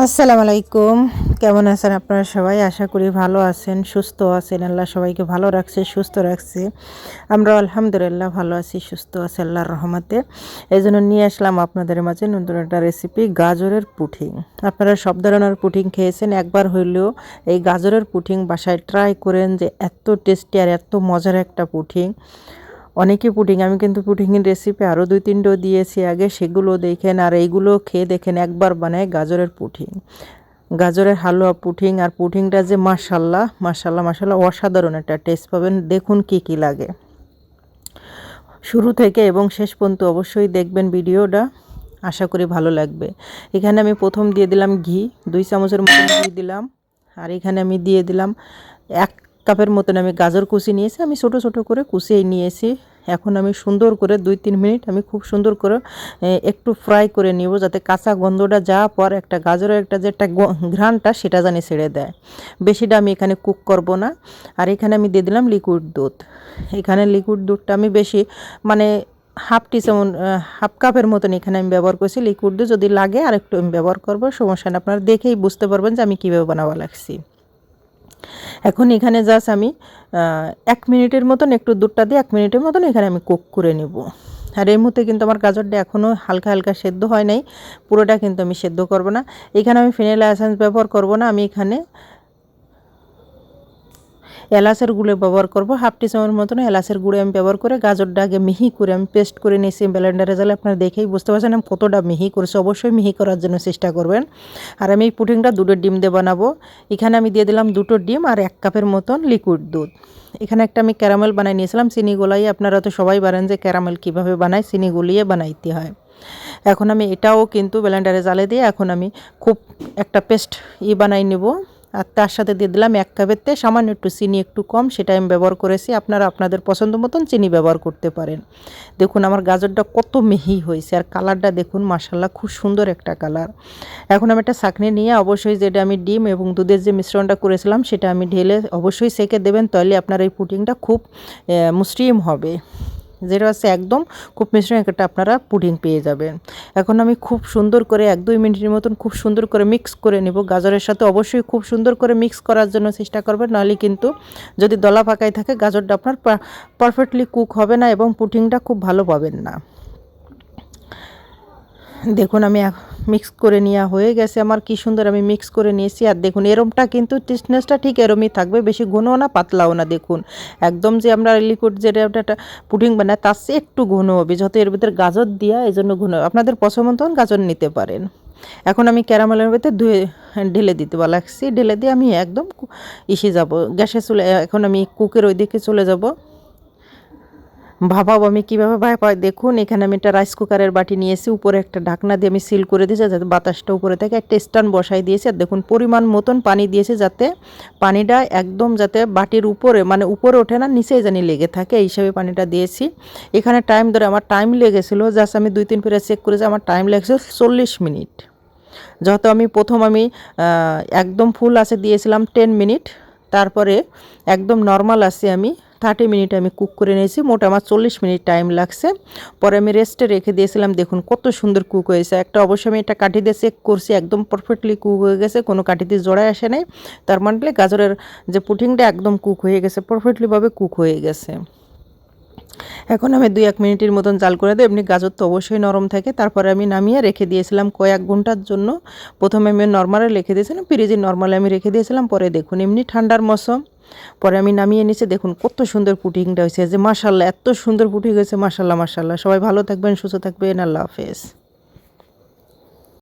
আসসালামু আলাইকুম কেমন আছেন আপনারা সবাই? আশা করি ভালো আছেন, সুস্থ আছেন। আল্লাহ সবাইকে ভালো রাখছে, সুস্থ রাখছে। আমরা আলহামদুলিল্লাহ ভালো আছি, সুস্থ আছি, আল্লাহর রহমতে। এই জন্য নিয়ে আসলাম আপনাদের মাঝে নতুন একটা রেসিপি গাজরের পুঠিং। আপনারা সব ধরনের পুঠিং খেয়েছেন। একবার হইলেও এই গাজরের পুঠিং বাসায় ট্রাই করেন যে এত টেস্টি আর এত মজার একটা পুঠিং। অনেকে পুডিং আমি কিন্তু পুডিংয়ের রেসিপি আরও দুই তিনটেও দিয়েছি আগে, সেগুলো দেখেন, আর এইগুলো খেয়ে দেখেন, একবার বানায় গাজরের পুঠিং গাজরের হালুয়া পুঠিং আর পুঠিংটা যে মাসাল্লাহ মাসাল্লাহ মাসাল্লাহ অসাধারণ একটা টেস্ট পাবেন, দেখুন কি কি লাগে। শুরু থেকে এবং শেষ পর্যন্ত অবশ্যই দেখবেন ভিডিওটা, আশা করি ভালো লাগবে। এখানে আমি প্রথম দিয়ে দিলাম ঘি, দুই চামচের মতন ঘি দিলাম, আর এখানে আমি দিয়ে দিলাম এক কাপের মতন আমি গাজর কুচি নিয়েছি, আমি ছোট ছোট করে কুচিয়ে নিয়েছি। এখন আমি সুন্দর করে দুই তিন মিনিট আমি খুব সুন্দর করে একটু ফ্রাই করে নিব যাতে কাঁচা গন্ধটা যাওয়ার পর একটা গাজরের একটা যে একটা ঘ্রাণটা সেটা জানি ছেড়ে দেয়। বেশিটা আমি এখানে কুক করব না। আর এখানে আমি দিয়ে দিলাম লিকুইড দুধ। এখানে লিকুইড দুধটা আমি বেশি মানে হাফ টি চামচ হাফ কাপের মতন এখানে আমি ব্যবহার করছি লিকুইড দুধ। যদি লাগে আর একটু আমি ব্যবহার করব, সমস্যা না আপনারা দেখেই বুঝতে পারবেন যে আমি কীভাবে বানাবো লাগছি। এখন এখানে জাস্ট আমি এক মিনিটের মতন একটু দুধটা দিয়ে এক মিনিটের মতন এখানে আমি কোক করে নেব। আর এই মুহূর্তে কিন্তু আমার গাজরটা এখনও হালকা হালকা সেদ্ধ হয় নাই, পুরোটা কিন্তু আমি সেদ্ধ করব না। এখানে আমি ফিনাইল অ্যাসেন্স ব্যবহার করব না, আমি এখানে এলাচের গুঁড়ো ব্যবহার করব। হাফ টি চামচ মতন এলাচের গুঁড়ো আমি ব্যবহার করে, গাজরটা আগে মিহি করে আমি পেস্ট করে নিয়েছি ব্লেন্ডারে জালে আপনারা দেখেই বুঝতে পারছেন আমি কতটা মিহি করেছি। অবশ্যই মিহি করার জন্য চেষ্টা করবেন। আর আমি এই পুটিংটা দুটো ডিম দিয়ে বানাবো। এখানে আমি দিয়ে দিলাম দুটো ডিম আর এক কাপের মতন লিকুইড দুধ। এখানে একটা আমি ক্যারামেল বানাই নিয়েছিলাম, চিনি গোলাই আপনারা তো সবাই পারেন যে ক্যারামেল কীভাবে বানায়, চিনি গুলিয়ে বানাইতে হয়। এখন আমি এটাও কিন্তু ব্লেন্ডারে জালে দিয়ে এখন আমি খুব একটা পেস্ট ই বানাই নেব। আর তার সাথে দিয়ে দিলাম এক কাপের তে সামান্য একটু চিনি, একটু কম, সেটা আমি ব্যবহার করেছি। আপনারা আপনাদের পছন্দ মতন চিনি ব্যবহার করতে পারেন। দেখুন, আমার গাজরটা কত মিহি হয়েছে আর কালারটা দেখুন মাসাল্লাহ খুব সুন্দর একটা কালার। এখন আমি একটা চাকনি নিয়ে অবশ্যই যেটা আমি ডিম এবং দুধের যে মিশ্রণটা করেছিলাম, সেটা আমি ঢেলে অবশ্যই সেকে দেবেন, তাহলে আপনার এই পুডিংটা খুব মুসৃম হবে। যেটা আছে একদম খুব মিশ্রণ একটা আপনারা পুডিং পেয়ে যাবেন। এখন আমি খুব সুন্দর করে এক দুই মিনিটের মতন খুব সুন্দর করে মিক্স করে নেব। গাজরের সাথে অবশ্যই খুব সুন্দর করে মিক্স করার জন্য চেষ্টা করবেন, নাহলে কিন্তু যদি দলা ফাঁকায় থাকে গাজরটা আপনার পারফেক্টলি কুক হবে না এবং পুডিংটা খুব ভালো পাবেন না। দেখুন আমি মিক্স করে নেওয়া হয়ে গেছে। আমার কি সুন্দর আমি মিক্স করে নিয়েছি। আর দেখুন, এরমটা কিন্তু টিসনেসটা ঠিক এরমই থাকবে, বেশি ঘনও না, পাতলাও না। দেখুন, একদম যে আমরা লিকুইড যেটা একটা পুডিং বানাই, তার চেয়ে একটু ঘন হবে, যত এর ভিতরে গাজর দেওয়া এই জন্য ঘন। আপনাদের পছন্দ মতন গাজর নিতে পারেন। এখন আমি ক্যারামেলের ভিতরে ধুয়ে ঢেলে দিতে লাগছি ঢেলে দিয়ে আমি একদম ইসে যাব। গ্যাসে চলে এখন আমি কুকের ওই দিকে চলে যাব। ভাবাও আমি কীভাবে পাই দেখুন, এখানে আমি একটা রাইস কুকারের বাটি নিয়েছি, উপরে একটা ঢাকনা দিয়ে আমি সিল করে দিয়েছি, যাতে বাতাসটা উপরে থাকে একটা স্টান বসাই দিয়েছি। আর দেখুন, পরিমাণ মতন পানি দিয়েছে যাতে পানিটা একদম যাতে বাটির উপরে মানে উপরে ওঠে না, নিচেই জানি লেগে থাকে, এই হিসাবে পানিটা দিয়েছি। এখানে টাইম ধরে আমার টাইম লেগেছিলো জাস্ট আমি দুই, তিন ফেরে চেক করেছি, আমার টাইম লেগেছিল চল্লিশ মিনিট। যত আমি প্রথম আমি একদম ফুল আছে, দিয়েছিলাম টেন মিনিট। তারপরে একদম নর্মাল আছে আমি থার্টি মিনিট আমি কুক করে নিয়েছি। মোটা আমার চল্লিশ মিনিট টাইম লাগছে। পরে আমি রেস্টে রেখে দিয়েছিলাম। দেখুন কত সুন্দর কুক হয়েছে। একটা অবশ্যই আমি একটা কাঠি দিয়ে চেক করছি, একদম পারফেক্টলি কুক হয়ে গেছে। কোনো কাঠি দিয়ে জোড়ায় আসে নাই। তার মানে গাজরের যে পুটিংটা একদম কুক হয়ে গেছে পারফেক্টলিভাবে কুক হয়ে গেছে। এখন আমি দুই এক মিনিটের মতন জাল করে দেবো। এমনি গাজর তো অবশ্যই নরম থাকে। তারপরে আমি নামিয়ে রেখে দিয়েছিলাম কয়েক ঘণ্টার জন্য। প্রথমে আমি নর্মালে রেখে দিয়েছিলাম। ফ্রিজে নর্মালে আমি রেখে দিয়েছিলাম। পরে দেখুন এমনি ঠান্ডার মৌসুম। পরে আমি নামিয়ে নিচে দেখুন, কত সুন্দর পুটিংটা হয়েছে। যে মাসাল্লাহ এত সুন্দর পুটিং হয়েছে। মাসাল্লাহ মাসাল্লাহ সবাই ভালো থাকবেন, সুস্থ থাকবেন। আল্লাহ হাফেজ।